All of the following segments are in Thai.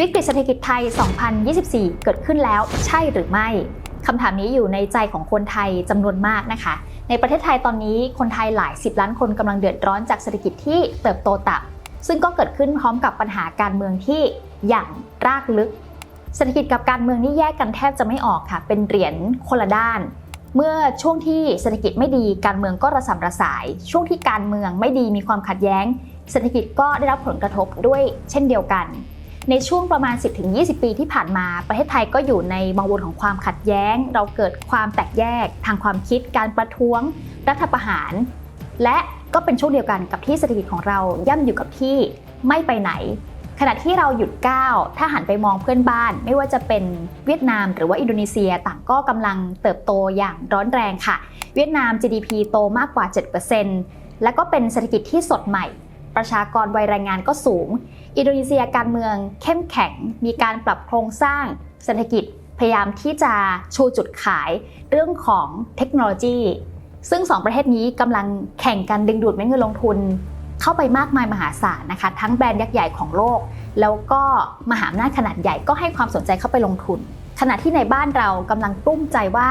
วิกฤตเศรษฐกิจไทย 2024 เกิดขึ้นแล้วใช่หรือไม่คำถามนี้อยู่ในใจของคนไทยจำนวนมากนะคะ ในประเทศไทยตอนนี้คนไทยหลายสิบล้านคนกำลังเดือดร้อนจากเศรษฐกิจที่เติบโตต่ำซึ่งก็เกิดขึ้นพร้อมกับปัญหาการเมืองที่อย่างรากลึก เศรษฐกิจกับการเมืองนี่แยกกันแทบจะไม่ออกค่ะ เป็นเหรียญคนละด้าน เมื่อช่วงที่เศรษฐกิจไม่ดีการเมืองก็ระสำระสาย ช่วงที่การเมืองไม่ดีมีความขัดแย้ง เศรษฐกิจก็ได้รับผลกระทบด้วยเช่นเดียวกัน ในช่วงประมาณ 10-20 ปีที่ผ่านมา ประเทศไทยก็อยู่ในวังวนของความขัดแย้ง เราเกิดความแตกแยก ทางความคิด การประท้วง รัฐประหาร และก็เป็นช่วงเดียวกันกับที่เศรษฐกิจของเราย่ำอยู่กับที่ไม่ไปไหน ขณะที่เราหยุดก้าว ถ้าหันไปมองเพื่อนบ้าน ไม่ว่าจะเป็นเวียดนาม หรือว่าอินโดนีเซียต่างก็กำลังเติบโตอย่างร้อนแรงค่ะ เวียดนาม GDP โตมากกว่า 7%และก็เป็นเศรษฐกิจที่สดใหม่ ประชากรวัยแรงงานก็สูง อินโดนีเซียการเมืองเข้มแข็ง มีการปรับโครงสร้างเศรษฐกิจพยายามที่จะชูจุดขายเรื่องของเทคโนโลยี ซึ่งสองประเทศนี้กำลังแข่งกันดึงดูดเม็ดเงินลงทุน เข้าไปมากมายมหาศาลนะคะ ทั้งแบรนด์ยักษ์ใหญ่ของโลก แล้วก็มหาอำนาจขนาดใหญ่ก็ให้ความสนใจเข้าไปลงทุน ขณะที่ในบ้านเรากำลังกลุ้มใจว่า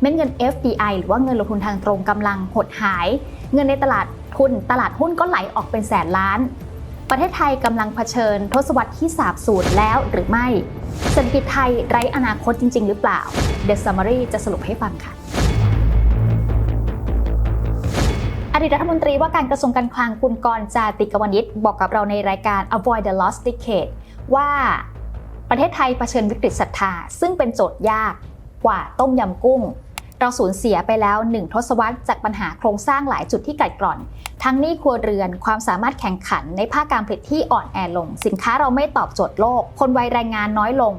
เม็ดเงิน FDI หรือว่าเงินลงทุนทางตรงกำลังหดหาย เงินในตลาด ทุนตลาดหุ้นก็ไหลออกเป็นแสนล้าน ประเทศไทยกำลังเผชิญทศวรรษที่สาบสูญแล้วหรือไม่ เศรษฐกิจไทยไร้อนาคตจริง ๆ หรือเปล่า The Summary จะสรุปให้ฟังค่ะอดีตรัฐมนตรีว่าการกระทรวงการคลังคุณกรจาติกวณิชบอกกับเราในรายการ Avoid the Lost Decade ว่าประเทศไทยเผชิญวิกฤตศรัทธา ซึ่งเป็นโจทย์ยากกว่าต้มยำกุ้ง เราสูญเสียไปแล้วหนึ่งทศวรรษจากปัญหาโครงสร้างหลายจุดที่กัดกร่อน ทั้งหนี้ครัวเรือนความสามารถแข่งขันในภาคการผลิตที่อ่อนแอลง สินค้าเราไม่ตอบโจทย์โลก คนวัยแรงงานน้อยลง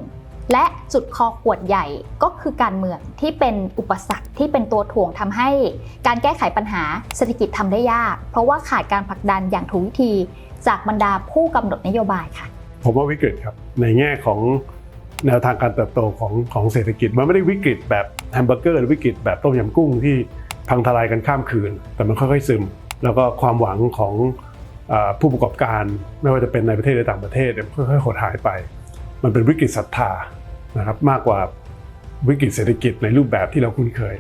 และจุดคอขวดใหญ่ก็คือการเมืองที่เป็นอุปสรรคที่เป็นตัวถ่วงทำให้ การแก้ไขปัญหาเศรษฐกิจทำได้ยาก เพราะว่าขาดการผลักดันอย่างถูกวิธี จากบรรดาผู้กำหนดนโยบายค่ะ ผมว่าวิกฤตครับในแง่ของแนวทางการเติบโตของของเศรษฐกิจมันไม่ได้วิกฤตแบบ แฮมเบอร์เกอร์หรือวิกฤตแบบต้มยำกุ้งที่พังทลายกันข้ามคืน แต่มันค่อยๆซึม แล้วก็ความหวังของอผู้ประกอบการไม่ว่าจะเป็นในประเทศหรือต่างประเทศเนี่ยค่อยๆหดหายไป มันเป็นวิกฤตศรัทธานะครับมากกว่าวิกฤตเศรษฐกิจในรูปแบบที่เราคุ้นเคย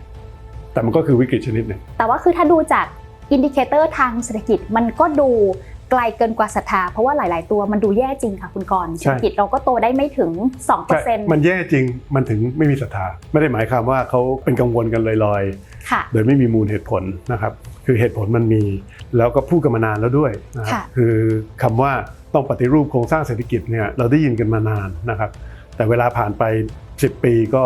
แต่มันก็คือวิกฤตชนิดหนึ่งแต่ว่าคือถ้าดูจากอินดิเคเตอร์ทางเศรษฐกิจมันก็ดู ไกลเกินกว่าศรัทธาเพราะว่าหลาย ๆ ตัวมันดูแย่จริงค่ะคุณกรณ์เศรษฐกิจเราก็โตได้ไม่ถึงใช่2%มันแย่จริงมันถึงไม่มีศรัทธาไม่ได้หมายความว่าเขาเป็นกังวลกันลอยๆค่ะโดยไม่มีมูลเหตุผลนะครับ คือเหตุผลมันมีแล้วก็พูดกันมานานแล้วด้วยนะครับค่ะคือคำว่าต้องปฏิรูปโครงสร้างเศรษฐกิจเนี่ยเราได้ยินกันมานานนะครับ แต่เวลาผ่านไป 10 ปีก็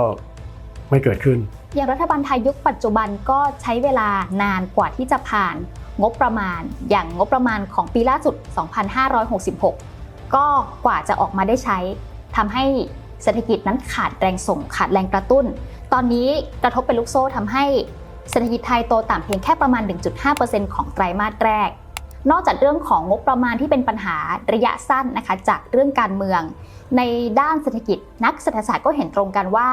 ไม่เกิดขึ้น อย่างรัฐบาลไทยยุคปัจจุบันก็ใช้เวลานานกว่าที่จะผ่าน งบประมาณ อย่างงบประมาณของปีล่าสุด 2566 ก็กว่าจะออกมาได้ใช้ทำให้เศรษฐกิจนั้นขาดแรงส่งขาดแรงกระตุ้น ตอนนี้กระทบเป็นลูกโซ่ทำให้เศรษฐกิจไทยโตต่ำเพียงแค่ประมาณ 1.5%ของไตรมาสแรก นอกจากเรื่องของงบประมาณที่เป็นปัญหาระยะสั้นนะคะจากเรื่องการเมือง ในด้านเศรษฐกิจนักเศรษฐศาสตร์ก็เห็นตรงกันว่า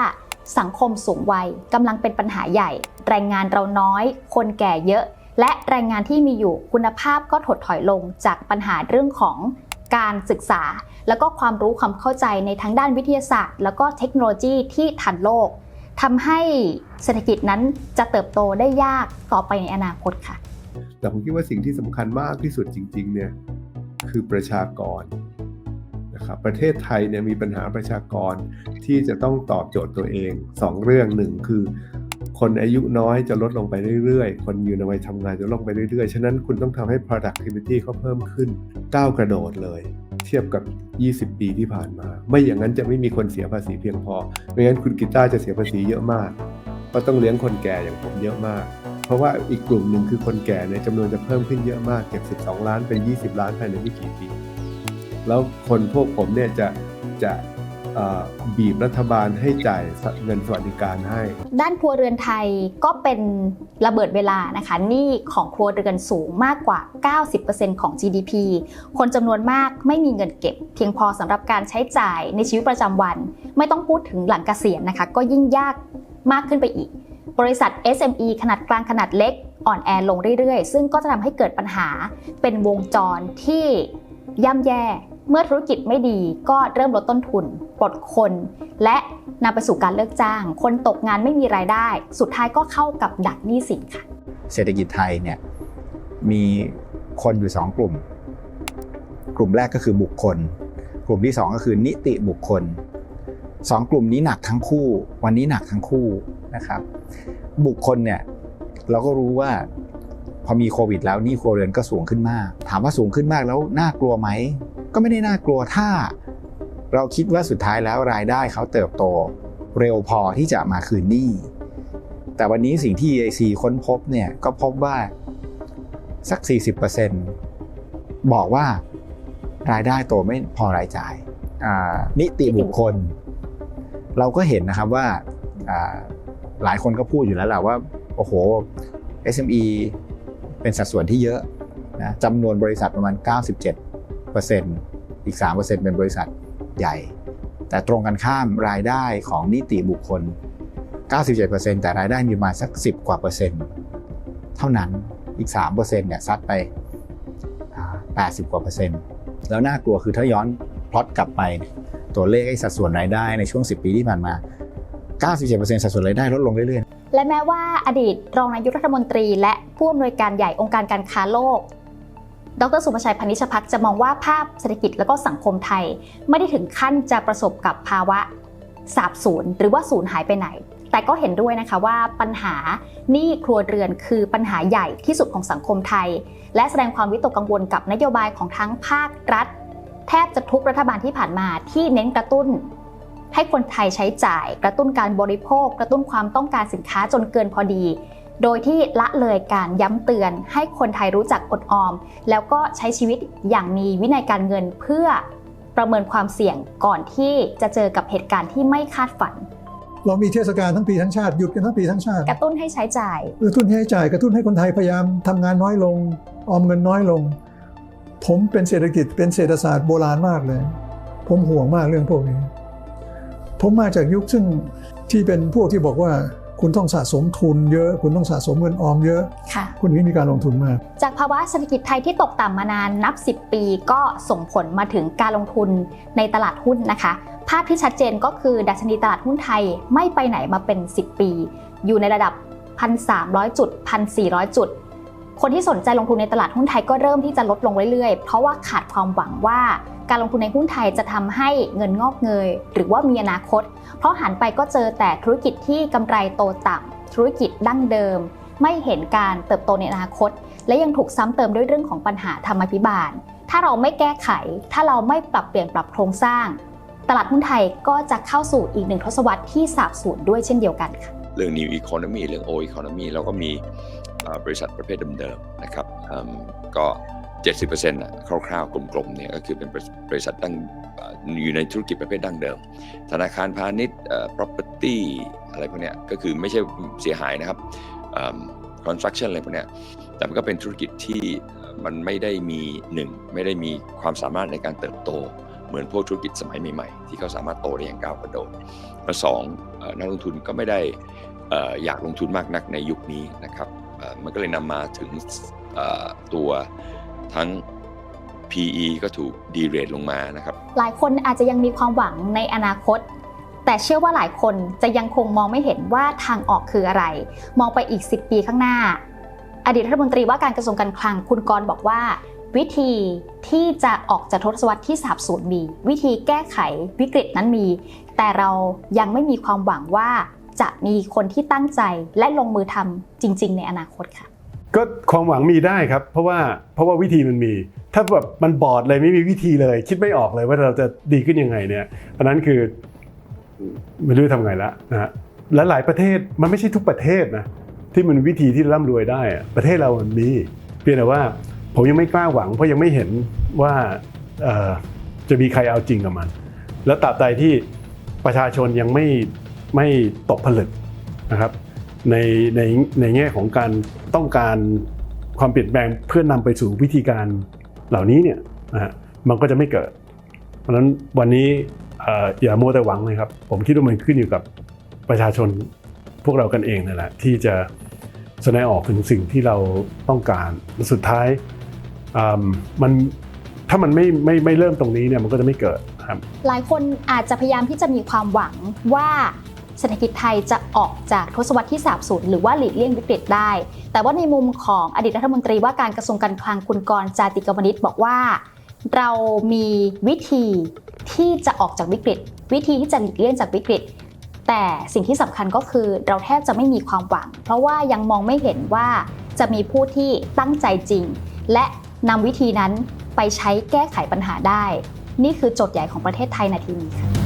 สังคมสูงวัยกำลังเป็นปัญหาใหญ่ แรงงานเราน้อย คนแก่เยอะ และแรงงานที่มีอยู่คุณภาพก็ถดถอยลงจากปัญหาเรื่องของการศึกษา แล้วก็ความรู้ความเข้าใจในทั้งด้านวิทยาศาสตร์ แล้วก็เทคโนโลยีที่ทันโลกทำให้เศรษฐกิจนั้นจะเติบโตได้ยากต่อไปในอนาคตค่ะ แต่ผมคิดว่าสิ่งที่สำคัญมากที่สุดจริงๆเนี่ยคือประชากรนะครับประเทศไทยเนี่ยมีปัญหาประชากรที่จะต้องตอบโจทย์ตัวเองสองเรื่องหนึ่งคือ คนอายุน้อยจะลดลงไปเรื่อยๆ คนอยู่ในวัยทำงานจะลดลงไปเรื่อยๆ ฉะนั้นคุณต้องทำให้ productivity เขาเพิ่มขึ้นก้าวกระโดดเลย เทียบกับ 20 ปีที่ผ่านมา ไม่อย่างนั้นจะไม่มีคนเสียภาษีเพียงพอไม่งั้นคุณกีตาร์จะเสียภาษีเยอะมากเพราะต้องเลี้ยงคนแก่อย่างผมเยอะมาก เพราะว่าอีกกลุ่มหนึ่งคือคนแก่เนี่ยจำนวนจะเพิ่มขึ้นเยอะมากเก็บ12 ล้านเป็น 20 ล้านภายในไม่กี่ปี แล้วคนพวกผมเนี่ยจะจะ บีบรัฐบาลให้จ่ายเงินสวัสดิการให้ ด้านครัวเรือนไทยก็เป็นระเบิดเวลานะคะหนี้ของครัวเรือนสูงมากกว่า 90%ของ GDP คนจำนวนมากไม่มีเงินเก็บ เพียงพอสำหรับการใช้จ่ายในชีวิตประจำวัน ไม่ต้องพูดถึงหลังเกษียณนะคะ ก็ยิ่งยากมากขึ้นไปอีก บริษัท SME ขนาดกลางขนาดเล็กอ่อนแอลงเรื่อยๆ ซึ่งก็จะทำให้เกิดปัญหาเป็นวงจรที่ย่ำแย่ เมื่อธุรกิจไม่ดีก็เริ่มลดต้นทุน ปลดคน และนำไปสู่การเลิกจ้าง คนตกงานไม่มีรายได้ สุดท้ายก็เข้ากับดักหนี้สินค่ะ เศรษฐกิจไทยเนี่ยมีคนอยู่สองกลุ่ม กลุ่มแรกก็คือบุคคล กลุ่มที่สองก็คือนิติบุคคลสองกลุ่มนี้หนักทั้งคู่ วันนี้หนักทั้งคู่นะครับ บุคคลเนี่ยเราก็รู้ว่าพอมีโควิดแล้วหนี่ครัวเรือนก็สูงขึ้นมาก ถามว่าสูงขึ้นมากแล้วน่ากลัวไหม ก็ไม่ได้น่ากลัวถ้า เราคิดว่าสุดท้ายแล้วรายได้เขาเติบโตเร็วพอที่จะมาคืนหนี้ แต่วันนี้สิ่งที่ EIC ค้นพบเนี่ยก็พบว่าสัก 40%บอกว่ารายได้โตไม่พอรายจ่าย นิติบุคคล เราก็เห็นนะครับว่าหลายคนก็พูดอยู่แล้วแหละว่า โอ้โห SME เป็นสัดส่วนที่เยอะนะจำนวนบริษัทประมาณ 97 อีก 3%เป็นบริษัทใหญ่ แต่ตรงกันข้ามรายได้ของนิติบุคคล 97%แต่รายได้มีมาสัก 10 กว่าเปอร์เซ็นต์เท่านั้นอีก 3%เนี่ยซัดไป 80 กว่าเปอร์เซ็นต์แล้วน่ากลัวคือถ้าย้อนพล็อตกลับไป ตัวเลขไอ้สัดส่วนรายได้ในช่วง 10 ปีที่ผ่านมา 97%สัดส่วนรายได้ลดลงเรื่อยๆและแม้ว่าอดีตรองนายกรัฐมนตรี และผู้อำนวยการใหญ่องค์การการค้าโลก ดรสุภชัยพนิชพักจะมองว่าภาพเศรษฐกิจและก็สังคมไทย ไม่ได้ถึงขั้นจะประสบกับภาวะสาบสูญหรือว่าสูญหายไปไหน แต่ก็เห็นด้วยนะคะว่าปัญหาหนี้ครัวเรือนคือปัญหาใหญ่ที่สุดของสังคมไทย และแสดงความวิตกกังวลกับนโยบายของทั้งภาครัฐ แทบจะทุกรัฐบาลที่ผ่านมาที่เน้นกระตุ้น ให้คนไทยใช้จ่าย กระตุ้นการบริโภค กระตุ้นความต้องการสินค้าจนเกินพอดี โดยที่ละเลยการย้ำเตือนให้คนไทยรู้จักอดออม แล้วก็ใช้ชีวิตอย่างมีวินัยการเงินเพื่อประเมินความเสี่ยงก่อนที่จะเจอกับเหตุการณ์ที่ไม่คาดฝัน เรามีเทศกาลทั้งปีทั้งชาติหยุดกันทั้งปีทั้งชาติ กระตุ้นให้ใช้จ่ายกระตุ้นให้จ่ายกระตุ้นให้คนไทยพยายามทำงานน้อยลง ออมเงินน้อยลง ผมเป็นเศรษฐกิจเป็นเศรษฐศาสตร์โบราณมากเลย ผมห่วงมากเรื่องพวกนี้ ผมมาจากยุคซึ่งที่เป็นพวกที่บอกว่า คุณต้องสะสมทุนเยอะ คุณต้องสะสมเงินออมเยอะ ค่ะ คุณนี้มีการลงทุนมาก จากภาวะเศรษฐกิจไทยที่ตกต่ำมานานนับ 10 ปีก็ส่งผลมาถึงการลงทุนในตลาดหุ้นนะคะ ภาพที่ชัดเจนก็คือดัชนีตลาดหุ้นไทยไม่ไปไหนมาเป็น 10 ปี อยู่ในระดับ 1,300 จุด 1,400 จุด คนที่สนใจลงทุนในตลาดหุ้นไทยก็เริ่มที่จะลดลงเรื่อยๆ เพราะว่าขาดความหวังว่าการลงทุนในหุ้นไทยจะทำให้เงินงอกเงย หรือว่ามีอนาคต เพราะหันไปก็เจอแต่ธุรกิจที่กำไรโตต่ำธุรกิจดั้งเดิม ไม่เห็นการเติบโตในอนาคต และยังถูกซ้ำเติมด้วยเรื่องของปัญหาธรรมาภิบาล ถ้าเราไม่แก้ไข ถ้าเราไม่ปรับเปลี่ยนปรับโครงสร้าง ตลาดหุ้นไทยก็จะเข้าสู่อีกหนึ่งทศวรรษที่สาบสูญด้วยเช่นเดียวกันค่ะเรื่อง New Economy เรื่อง Old Economy เราก็มี บริษัทประเภทเดิมๆนะครับก็ 70%น่ะคร่าวๆ กลมๆเนี่ยก็คือเป็นบริษัทดั้งอยู่ในธุรกิจประเภทดั้งเดิม ธนาคารพาณิชย์เอ่อ property อะไรพวกเนี้ยก็คือไม่ใช่เสียหายนะครับอืม construction อะไรพวกเนี้ยแต่มันก็เป็นธุรกิจที่มันไม่ได้มีหนึ่งไม่ได้มีความสามารถในการเติบโต เหมือนพวกธุรกิจสมัยใหม่ๆ ที่เขาสามารถโตได้อย่างก้าวกระโดดและสองนักลงทุนก็ไม่ได้อยากลงทุนมากนักในยุคนี้นะครับ มันก็เลยนำมาถึงตัวทั้ง PE ก็ถูกดีเรทลงมานะครับ หลายคนอาจจะยังมีความหวังในอนาคต แต่เชื่อว่าหลายคนจะยังคงมองไม่เห็นว่าทางออกคืออะไร มองไปอีก 10 ปีข้างหน้า อดีตรัฐมนตรีว่าการกระทรวงการคลังคุณกรบอกว่า วิธีที่จะออกจากทศวรรษที่สาบสูญมี วิธีแก้ไขวิกฤตนั้นมี แต่เรายังไม่มีความหวังว่า จะมีคนที่ตั้งใจและลงมือทำจริง ๆ ในอนาคตค่ะ ก็ความหวังมีได้ครับ เพราะว่าเพราะว่าวิธีมันมี ถ้าแบบมันบอดเลยไม่มีวิธีเลย คิดไม่ออกเลยว่าเราจะดีขึ้นยังไงเนี่ยอันนั้นคือไม่รู้จะทำไงละนะฮะและหลายประเทศมันไม่ใช่ทุกประเทศนะที่มันวิธีที่ร่ำรวยได้ประเทศเรามันมีเพียงแต่ว่าผมยังไม่กล้าหวังเพราะยังไม่เห็นว่าจะมีใครเอาจริงกับมัน แล้วตราบใดที่ประชาชนยังไม่ ไม่ตกผลึกนะครับในในในแง่ของการต้องการความเปลี่ยนแปลงเพื่อนำไปสู่วิธีการเหล่านี้เนี่ยนะฮะมันก็จะไม่เกิด เพราะฉะนั้นวันนี้ออย่ามัวแต่หวังเลยครับ ผมคิดว่ามันขึ้นอยู่กับประชาชนพวกเรากันเองนั่นแหละที่จะแสดงออกถึงสิ่งที่เราต้องการสุดท้ายมันถ้ามันไม่ไม่ไม่เริ่มตรงนี้เนี่ยมันก็จะไม่เกิดครับหลายคนอาจจะพยายามที่จะมีความหวังว่า เศรษฐกิจไทยจะออกจากทศวรรษที่สาบสูญหรือว่าหลีกเลี่ยงวิกฤตได้ แต่ว่าในมุมของอดีตรัฐมนตรีว่าการกระทรวงการคลังคุณกรจาติกวณิชบอกว่า เรามีวิธีที่จะออกจากวิกฤต วิธีที่จะหลีกเลี่ยงจากวิกฤต แต่สิ่งที่สำคัญก็คือเราแทบจะไม่มีความหวัง เพราะว่ายังมองไม่เห็นว่าจะมีผู้ที่ตั้งใจจริง และนำวิธีนั้นไปใช้แก้ไขปัญหาได้ นี่คือโจทย์ใหญ่ของประเทศไทยนาทีนี้ค่ะ